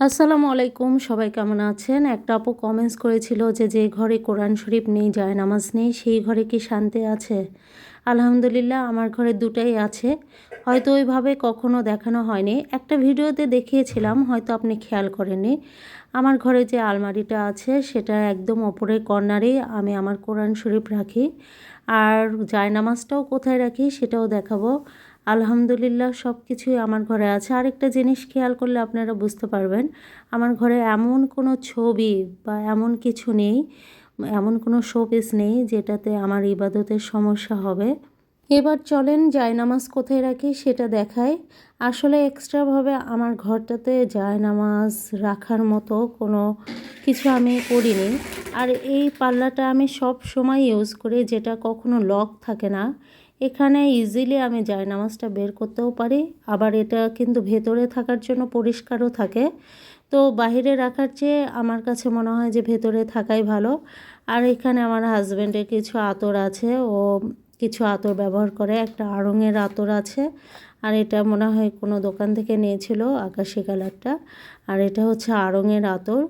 আসসালামু আলাইকুম, সবাই কেমন আছেন? একটা আপু কমেন্টস করেছিল যে যে ঘরে কোরআন শরীফ নেই, যায় নামাজ নেই, সেই ঘরে কি শান্তি আছে? আলহামদুলিল্লাহ, আমার ঘরে দুটাই আছে। হয়তো ওইভাবে কখনো দেখানো হয়নি। একটা ভিডিওতে দেখিয়েছিলাম, হয়তো আপনি খেয়াল করেননি। আমার ঘরে যে আলমারিটা আছে, সেটা একদম ওপরের কর্নারে আমি আমার কোরআন শরীফ রাখি। আর জায়নামাজটাও কোথায় রাখি, সেটাও দেখাবো। আলহামদুলিল্লাহ সব কিছুই আমার ঘরে আছে। আরেকটা জিনিস খেয়াল করলে আপনারা বুঝতে পারবেন, আমার ঘরে এমন কোনো ছবি বা এমন কিছু নেই, এমন কোনো শোপিস নেই যেটাতে আমার ইবাদতের সমস্যা হবে। এবার চলেন জায়নামাজ কোথায় রাখি সেটা দেখায় আসলে এক্সট্রাভাবে আমার ঘরটাতে জায়নামাজ রাখার মতো কোনো কিছু আমি করিনি। আর এই পাল্লাটা আমি সব সময় ইউজ করি যেটা কখনো লক থাকে না। এখানে ইজিলি আমি জায়নামাজটা বের করতেও পারি। আবার এটা কিন্তু ভেতরে থাকার জন্য পরিষ্কারও থাকে। তো বাহিরে রাখার চেয়ে আমার কাছে মনে হয় যে ভেতরে থাকাই ভালো। আর এখানে আমার হাজব্যান্ডের কিছু আতর আছে। ও কিছু আতর ব্যবহার করে। একটা আড়ঙের আতর আছে। আর এটা মনে হয় কোনো দোকান থেকে নিয়েছিল, আকাশি কালারটা। আর এটা হচ্ছে আড়ঙের আতর।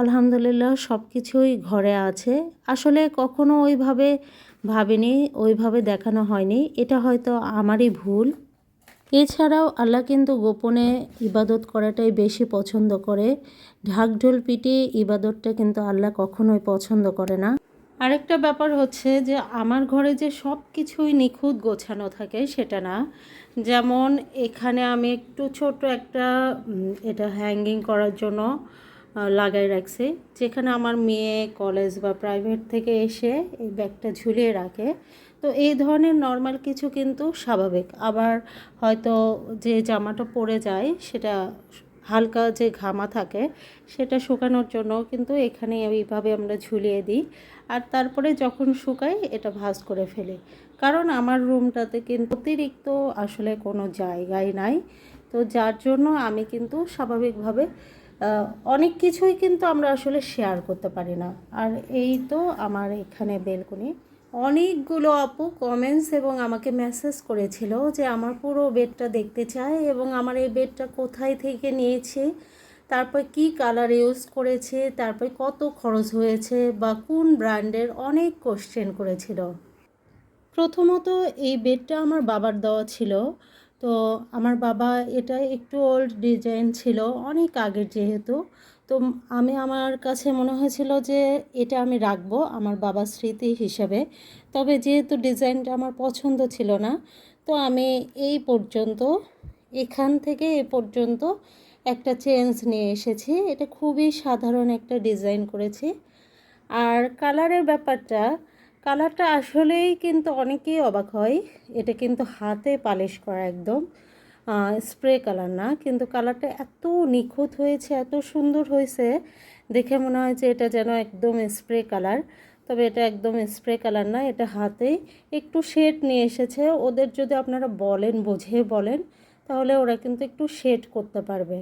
আলহামদুলিল্লাহ সব কিছুই ঘরে আছে। আসলে কখনো ওইভাবে ভাবিনি, ওইভাবে দেখানো হয়নি। এটা হয়তো আমারই ভুল। এছাড়াও আল্লাহ কিন্তু গোপনে ইবাদত করাটাই বেশি পছন্দ করে। ঢাকঢোল পিটিয়ে ইবাদতটা কিন্তু আল্লাহ কখনোই পছন্দ করে না। আরেকটা ব্যাপার হচ্ছে যে, আমার ঘরে যে সব কিছুই নিখুঁত গোছানো থাকে সেটা না। যেমন এখানে আমি একটু ছোট একটা এটা হ্যাঙ্গিং করার জন্য লাগাই রাখছি। যেখানে আমার মেয়ে কলেজ বা প্রাইভেট থেকে এসে এই ব্যাগটা ঝুলিয়ে রাখে। তো এই ধরনের নর্মাল কিছু কিন্তু স্বাভাবিক। আবার হয়তো যে জামাটা পরে যায়, সেটা হালকা যে ঘামা থাকে, সেটা শুকানোর জন্য কিন্তু এখানে এইভাবে আমরা ঝুলিয়ে দিই। আর তারপরে যখন শুকাই, এটা ভাজ করে ফেলি। কারণ আমার রুমটাতে কিন্তু অতিরিক্ত আসলে কোনো জায়গায় নাই। তো যার জন্য আমি কিন্তু স্বাভাবিকভাবে অনেক কিছুই কিন্তু আমরা আসলে শেয়ার করতে পারি না। আর এই তো আমার এখানে বেলকনি। অনেকগুলো আপু কমেন্টস এবং আমাকে মেসেজ করেছিল যে আমার পুরো বেডটা দেখতে চায় এবং আমার এই বেডটা কোথায় থেকে নিয়েছে, তারপর কি কালার ইউজ করেছে, তারপর কত খরচ হয়েছে বা কোন ব্র্যান্ডের অনেক কোশ্চেন করেছিল। প্রথমত এই বেডটা আমার বাবার দেওয়া ছিল। তো আমার বাবা এটা একটু ওল্ড ডিজাইন ছিল, অনেক আগের যেহেতু। তো আমি আমার কাছে মনে হয়েছিল যে এটা আমি রাখব আমার বাবার স্মৃতি হিসাবে। তবে যেহেতু ডিজাইনটা আমার পছন্দ ছিল না, তো আমি এই পর্যন্ত, এখান থেকে এ পর্যন্ত একটা চেঞ্জ নিয়ে এসেছি। এটা খুবই সাধারণ একটা ডিজাইন করেছি। আর কালারের ব্যাপারটা কালারটা আসলেই কিন্তু অনেকেই অবাক হয়। এটা কিন্তু হাতে পালিশ করা একদম স্প্রে কালার না। কিন্তু কালারটা এত নিখুঁত হয়েছে, এত সুন্দর হয়েছে, দেখে মনে হয় যে এটা যেন একদম স্প্রে কালার। তবে এটা একদম স্প্রে কালার না, এটা হাতেই একটু শেড নিয়ে এসেছে। ওদের যদি আপনারা বলেন বুঝে বলেন, তাহলে ওরা কিন্তু একটু শেড করতে পারবে।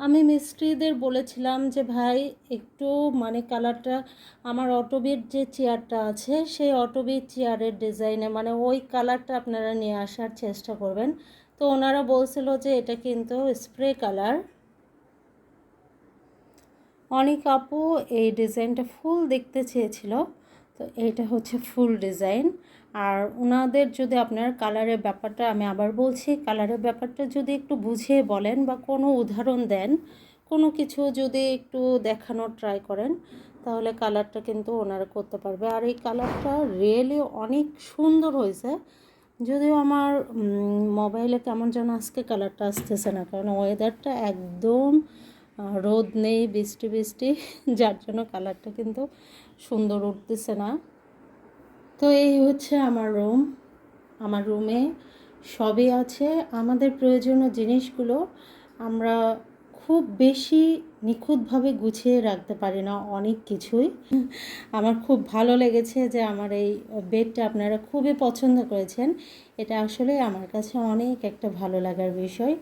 আমি মিস্ত্রিদের বলেছিলাম যে, ভাই, একটু মানে কালারটা আমার অটোবির যে চেয়ারটা আছে, সেই অটোবির চেয়ারের ডিজাইনে মানে ওই কালারটা আপনারা নিয়ে আসার চেষ্টা করবেন। তো ওনারা বলছিল যে, এটা কিন্তু স্প্রে কালার। অনেক আপু এই ডিজাইনটা ফুল দেখতে চেয়েছিল। তো এইটা হচ্ছে ফুল ডিজাইন। আর ওনাদের যদি আপনার কালারের ব্যাপারটা আমি আবার বলছি, কালারের ব্যাপারটা যদি একটু বুঝিয়ে বলেন বা কোনো উদাহরণ দেন, কোনো কিছু যদি একটু দেখানোর ট্রাই করেন, তাহলে কালারটা কিন্তু ওনারা করতে পারবে। আর এই কালারটা রিয়েলি অনেক সুন্দর হয়েছে। যদিও আমার মোবাইলে কেমন যেন আজকে কালারটা আসতেছে না, কারণ ওয়েদারটা একদম রোদ নেই, বৃষ্টি বৃষ্টি, যার জন্য কালারটা কিন্তু সুন্দর উঠতেছে না। তো এই হচ্ছে আমার রুম আমার রুমে সবই আছে। আমাদের প্রয়োজনীয় জিনিসগুলো আমরা খুব বেশি নিখুঁতভাবে গুছিয়ে রাখতে পারি না অনেক কিছুই। আমার খুব ভালো লেগেছে যে আমার এই বেডটা আপনারা খুবই পছন্দ করেছেন। এটা আসলে আমার কাছে অনেক একটা ভালো লাগার বিষয়।